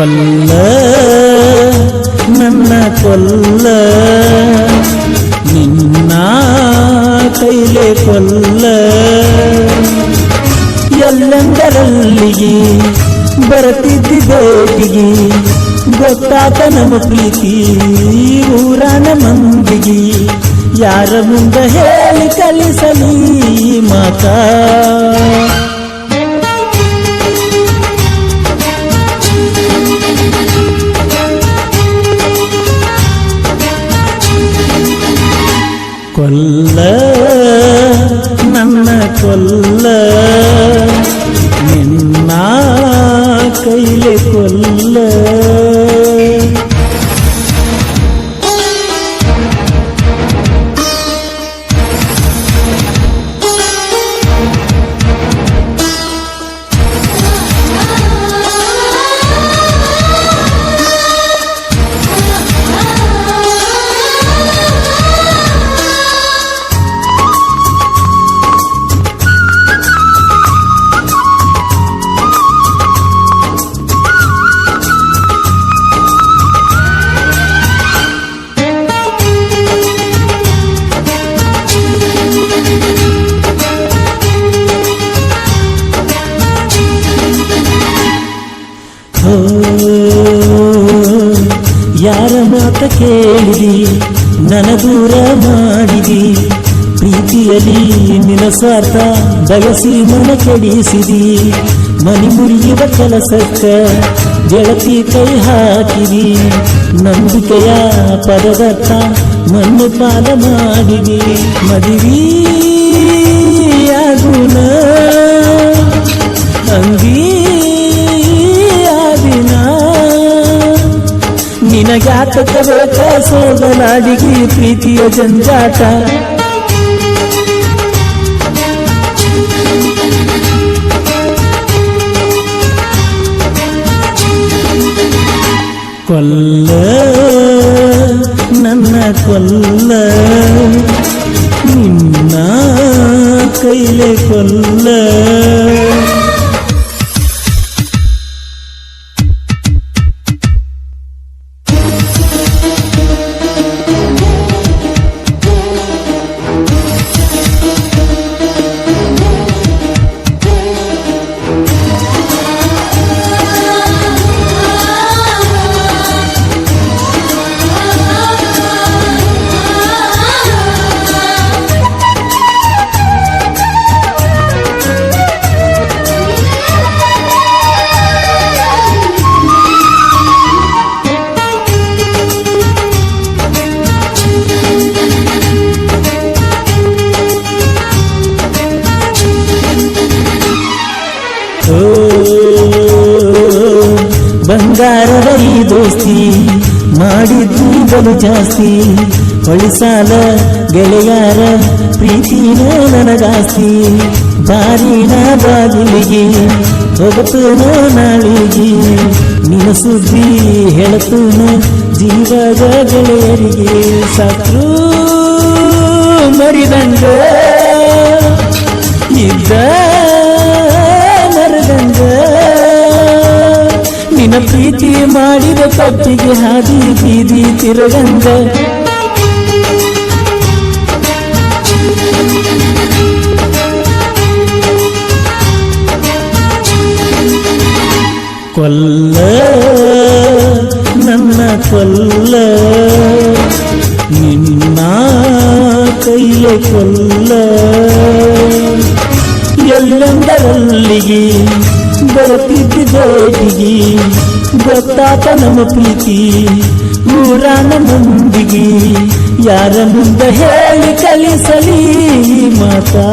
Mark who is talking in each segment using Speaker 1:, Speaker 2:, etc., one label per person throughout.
Speaker 1: ಕೊಲ್ಲ, ನನ್ನ ಕೊಲ್ಲ, ನಿನ್ನ ಕೈಲೆ ಕೊಲ್ಲ. ಎಲ್ಲೆಂದರಲ್ಲಿಗೆ ಬರತಿದ್ದಿ ಗೊತ್ತಾತನ ಗೊತ್ತಾತ ನಮ್ಮ ಪ್ರೀತಿ ಊರನ ಮಂದಿಗೆ, ಯಾರ ಮುಂದೆ ಹೇಳಿ ಕಲಿಸಲಿ ಮಾತಾ? ಕೊಲ್ಲ ಯಾರ ಮಾತ ಕೇಳಿದಿ? ನನ ದೂರ ಮಾಡಿದಿ. ಪ್ರೀತಿಯಲ್ಲಿ ನಿನ ಸ್ವಾರ್ಥ ಬಯಸಿ ಮನ ಕೆಡಿಸಿದಿ. ಮನಿ ಮುರಿಯುವ ಕೆಲಸಕ್ಕ ಗೆಳತಿ ಕೈ ಹಾಕಿದಿ. ನಂಬಿಕೆಯ ಪದದತ್ತ ಮಣ್ಣು ಪಾಲ ಮಾಡಿದಿ. ಮದುವೆಯಾಗುನ ಅಂಗೀ ತಗೋಕ ಸೋಗಲಾಡಿಗಿ ಪ್ರೀತಿಯ ಜಂಜಾಟ ಕೊಲ್ಲ ನನ್ನ ಕೊಲ್ಲ ನಿನ್ನ ಕೈಲೆ ಕೊಲ್ಲ ಬಂಗಾರದ ದೋಸ್ತಿ, ಮಾಡಿದ್ದು ಬಲು ಜಾಸ್ತಿ. ಹೊಳಿಸಾಲ ಗೆಳೆಯಾರ, ಪ್ರೀತಿನ ನನಗಾಸ್ತಿ. ಬಾರಿನ ಬಾಗಿಲಿಗೆ ಹೋಗತೂನ ನಾಳಿಗೆ. ನಿನ್ನ ಸುದ್ದಿ ಹೇಳತೂನ ಜೀವದ ಗೆಳೆಯರಿಗೆ ಸತ್ರು ಮರಿದಂಗ. ಪ್ರೀತಿ ಮಾಡಿದ ತಪ್ಪಿಗೆ ಹಾದಿ ಬೀದಿ ತಿರುಗಂಗ ಕೊಲ್ಲ ನನ್ನ ಕೊಲ್ಲ ನಿನ್ನ ಕೈಯ ಕೊಲ್ಲ. ಎಲ್ಲೆಂದರಲ್ಲಿಗೆ ಬರುತ್ತಿದ್ದ ಬೇಟಿಗೆ ಗೊತ್ತಾತ ನಮ್ಮ ಪ್ರೀತಿ ಊರಾನ ಮಂದಿಗೆ ಯಾರ ಮುಂದೆ ಹೇಳಿ ಕಲಿಸಲಿ ಈ ಮಾತಾ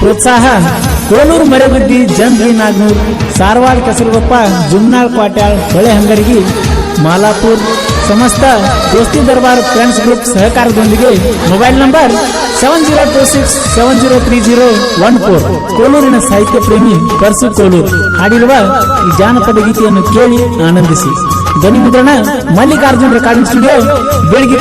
Speaker 1: ಪ್ರೋತ್ಸಾಹ ಕೋಲೂರು ಮರೆಗುದ್ದಿ ಜಂದ್ರಿ ನಾಗ್ನೂರ್ ಸಾರವಾಡ ಕೆಸರುಗೊಪ್ಪ ಜುಮ್ನಾಳ್ ಕ್ವಾಟ್ಯಾಳ್ ಹೊಳೆ ಹಂಗರಗಿ ಮಾಲಾಪುರ್ ಸಮಸ್ತ ದೋಸ್ತಿ ದರ್ಬಾರ್ ಫ್ರೆಂಡ್ಸ್ ಗ್ರೂಪ್ ಸಹಕಾರದೊಂದಿಗೆ mobile number seven zero two six seven zero three zero one four ಕೋಲೂರಿನ ಸಾಹಿತ್ಯ ಪ್ರೇಮಿ ಪರ್ಸು ಕೋಲೂರು ಹಾಡಿರುವ ಈ ಜಾನಪದ ಗೀತೆಯನ್ನು ಕೇಳಿ ಆನಂದಿಸಿ. ಧ್ವನಿ ಮುದ್ರಣ ಮಲ್ಲಿಕಾರ್ಜುನ್ ರೆಕಾರ್ಡಿಂಗ್ ಸ್ಟುಡಿಯೋ, ಬೆಳಗ್ಗೆ